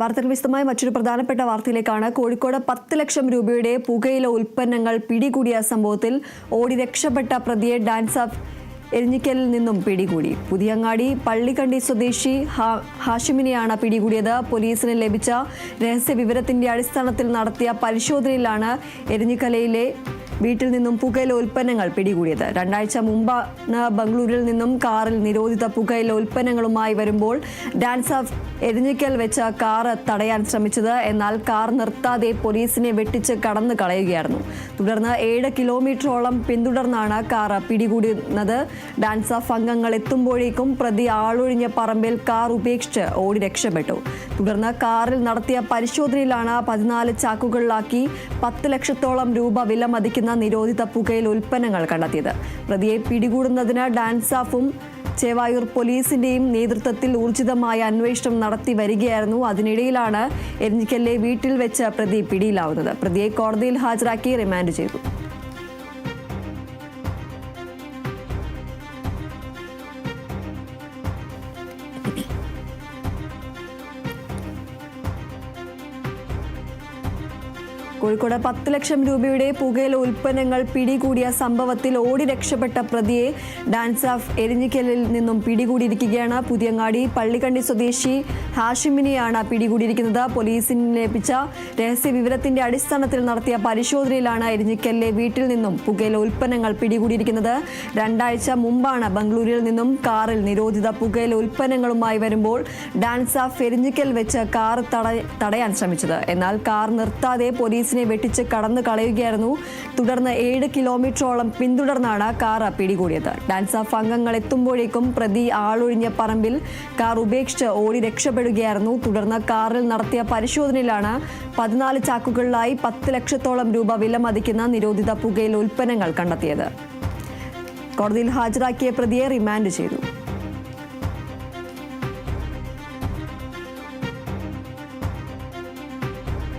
വാർത്തകൾ വിശദമായ മറ്റൊരു പ്രധാനപ്പെട്ട വാർത്തയിലേക്കാണ്. കോഴിക്കോട് പത്ത് ലക്ഷം രൂപയുടെ പുകയില ഉൽപ്പന്നങ്ങൾ പിടികൂടിയ സംഭവത്തിൽ ഓടി രക്ഷപ്പെട്ട പ്രതിയെ ഡാൻസ് ഓഫ് എരിഞ്ഞിക്കലിൽ നിന്നും പിടികൂടി. പുതിയങ്ങാടി പള്ളിക്കണ്ടി സ്വദേശി ഹാഷിമിനെയാണ് പിടികൂടിയത്. പോലീസിന് ലഭിച്ച രഹസ്യ വിവരത്തിന്റെ അടിസ്ഥാനത്തിൽ നടത്തിയ പരിശോധനയിലാണ് എരിഞ്ഞിക്കലയിലെ വീട്ടിൽ നിന്നും പുകയില ഉൽപ്പന്നങ്ങൾ പിടികൂടിയത്. രണ്ടാഴ്ച മുമ്പാണ് ബംഗളൂരിൽ നിന്നും കാറിൽ നിരോധിത പുകയില ഉൽപ്പന്നങ്ങളുമായി വരുമ്പോൾ ഡാൻസ് ഓഫ് എരിഞ്ഞിക്കൽ വെച്ച കാർ തടയാൻ ശ്രമിച്ചത്. എന്നാൽ കാർ നിർത്താതെ പോലീസിനെ വെട്ടിച്ച് കടന്നു കളയുകയായിരുന്നു. തുടർന്ന് ഏഴ് കിലോമീറ്ററോളം പിന്തുടർന്നാണ് കാർ പിടികൂടുന്നത് ഡാൻസ് ഓഫ് അംഗങ്ങൾ എത്തുമ്പോഴേക്കും പ്രതി ആളൊഴിഞ്ഞ പറമ്പിൽ കാർ ഉപേക്ഷിച്ച് ഓടി രക്ഷപ്പെട്ടു. തുടർന്ന് കാറിൽ നടത്തിയ പരിശോധനയിലാണ് പതിനാല് ചാക്കുകളിലാക്കി പത്ത് ലക്ഷത്തോളം രൂപ വില മതിക്കുന്ന നിരോധിത പുകയിൽ ഉൽപ്പന്നങ്ങൾ കണ്ടെത്തിയത്. പ്രതിയെ പിടികൂടുന്നതിന് ഡാൻസാഫും ചേവായൂർ പോലീസിന്റെയും നേതൃത്വത്തിൽ ഊർജിതമായ അന്വേഷണം നടത്തി വരികയായിരുന്നു. അതിനിടയിലാണ് എരിഞ്ഞിക്കല്ലെ വീട്ടിൽ വെച്ച് പ്രതി പിടിയിലാവുന്നത്. പ്രതിയെ കോടതിയിൽ ഹാജരാക്കി റിമാൻഡ് ചെയ്തു. കോഴിക്കോട് പത്ത് ലക്ഷം രൂപയുടെ പുകയില ഉൽപ്പന്നങ്ങൾ പിടികൂടിയ സംഭവത്തിൽ ഓടി രക്ഷപ്പെട്ട പ്രതിയെ ഡാൻസ് ഓഫ് എരിഞ്ഞിക്കലിൽ നിന്നും പിടികൂടിയിരിക്കുകയാണ്. പുതിയങ്ങാടി പള്ളിക്കണ്ടി സ്വദേശി ഹാഷിമിനെയാണ് പിടികൂടിയിരിക്കുന്നത്. പോലീസിന് ലഭിച്ച രഹസ്യ വിവരത്തിന്റെ അടിസ്ഥാനത്തിൽ നടത്തിയ പരിശോധനയിലാണ് എരിഞ്ഞിക്കലിലെ വീട്ടിൽ നിന്നും പുകയില ഉൽപ്പന്നങ്ങൾ പിടികൂടിയിരിക്കുന്നത്. രണ്ടാഴ്ച മുമ്പാണ് ബംഗളൂരിൽ നിന്നും കാറിൽ നിരോധിത പുകയില ഉൽപ്പന്നങ്ങളുമായി വരുമ്പോൾ ഡാൻസ് ഓഫ് എരിഞ്ഞിക്കൽ വെച്ച് കാർ തടയാൻ ശ്രമിച്ചത്. എന്നാൽ കാർ നിർത്താതെ പോലീസിനെ വെട്ടിച്ച് കടന്നു കളയുകയായിരുന്നു. തുടർന്ന് ഏഴ് കിലോമീറ്ററോളം പിന്തുടർന്നാണ് കാർ പിടികൂടിയത്. ഡാൻസ് ഓഫ് അംഗങ്ങൾ എത്തുമ്പോഴേക്കും പ്രതി ആളൊഴിഞ്ഞ പറമ്പിൽ കാർ ഉപേക്ഷിച്ച് ഓടി രക്ഷപ്പെടുകയായിരുന്നു. തുടർന്ന് കാറിൽ നടത്തിയ പരിശോധനയിലാണ് പതിനാല് ചാക്കുകളിലായി പത്ത് ലക്ഷത്തോളം രൂപ വില മതിക്കുന്ന നിരോധിത പുകയിൽ ഉൽപ്പന്നങ്ങൾ കണ്ടെത്തിയത്. കോടതിയിൽ ഹാജരാക്കിയ പ്രതിയെ റിമാൻഡ് ചെയ്തു.